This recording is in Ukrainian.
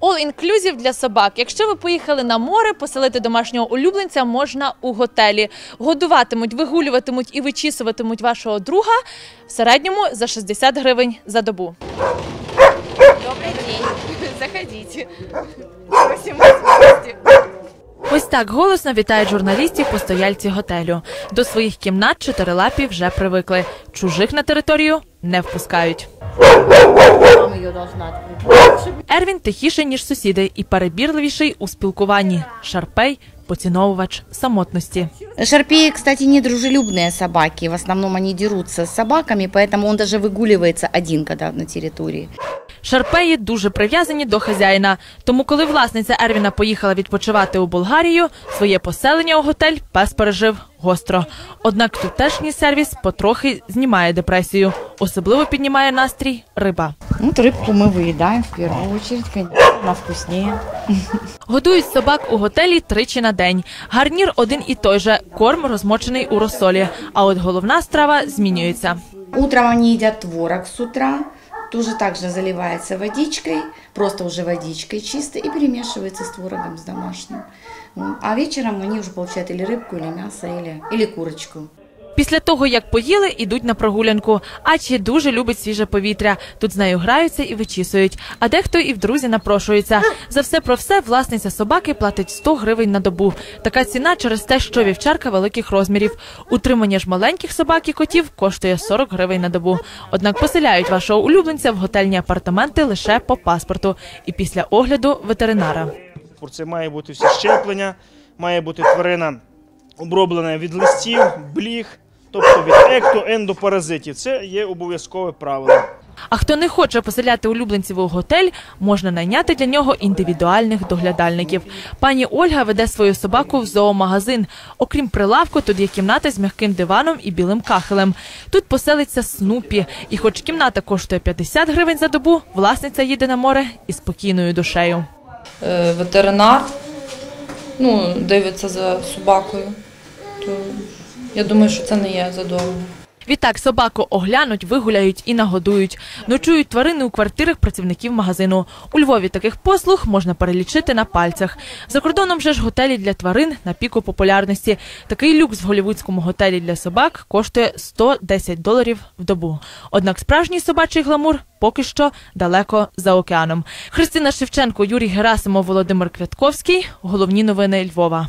All Inclusive для собак. Якщо ви поїхали на море, поселити домашнього улюбленця можна у готелі. Годуватимуть, вигулюватимуть і вичісуватимуть вашого друга в середньому за 60 гривень за добу. Добрый день. Заходите. Просим вас. Ось так голосно вітають журналістів постояльці готелю. До своїх кімнат чотирилапі вже привикли. Чужих на територію не впускають. Мама ее должна открыть. Ервін тихіший, ніж сусіди, і перебірливіший у спілкуванні. Шарпей поціновувач самотності. Шарпеи, кстати, недружелюбные собаки. В основном они дерутся с собаками, поэтому он даже выгуливается один, когда на территории. Шарпеї дуже прив'язані до хазяїна. Тому, коли власниця Ервіна поїхала відпочивати у Болгарію, своє поселення у готель пес пережив гостро. Однак тутешній сервіс потрохи знімає депресію. Особливо піднімає настрій риба. Вот рыбку мы выедаем в первую очередь, конечно, она вкуснее. Годують собак у готелі тричі на день. Гарнір один і той же корм розмочений у розсолі. А от головна страва змінюється. Утром они едят творог с утра, Тоже также заливается водичкой, просто уже водичкой чисто и перемешивается с творогом с домашним. А вечером они уже получают или рыбку, или мясо, или, или курочку. Після того, як поїли, ідуть на прогулянку. Ачі дуже любить свіже повітря. Тут з нею граються і вичісують. А дехто і в друзі напрошується. За все про все власниця собаки платить 100 гривень на добу. Така ціна через те, що вівчарка великих розмірів. Утримання ж маленьких собак і котів коштує 40 гривень на добу. Однак поселяють вашого улюбленця в готельні апартаменти лише по паспорту і після огляду ветеринара. Це має бути всі щеплення, має бути тварина оброблена від листів, бліг, тобто від екто, ендопаразитів. Це є обов'язкове правило. А хто не хоче поселяти улюбленців у готель, можна найняти для нього індивідуальних доглядальників. Пані Ольга веде свою собаку в зоомагазин. Окрім прилавку, тут є кімната з м'яким диваном і білим кахелем. Тут поселиться Снупі. І хоч кімната коштує 50 гривень за добу, власниця їде на море із спокійною душею. е, ветеринар ну, дивиться за собакою, то я думаю, що це не є задовго. Відтак собаку оглянуть, вигуляють і нагодують. Ночують тварини у квартирах працівників магазину. У Львові таких послуг можна перелічити на пальцях. За кордоном же ж готелі для тварин на піку популярності. Такий люкс в голівудському готелі для собак коштує 110 доларів в добу. Однак справжній собачий гламур поки що далеко за океаном. Христина Шевченко, Юрій Герасимов, Володимир Квятковський. Головні новини Львова.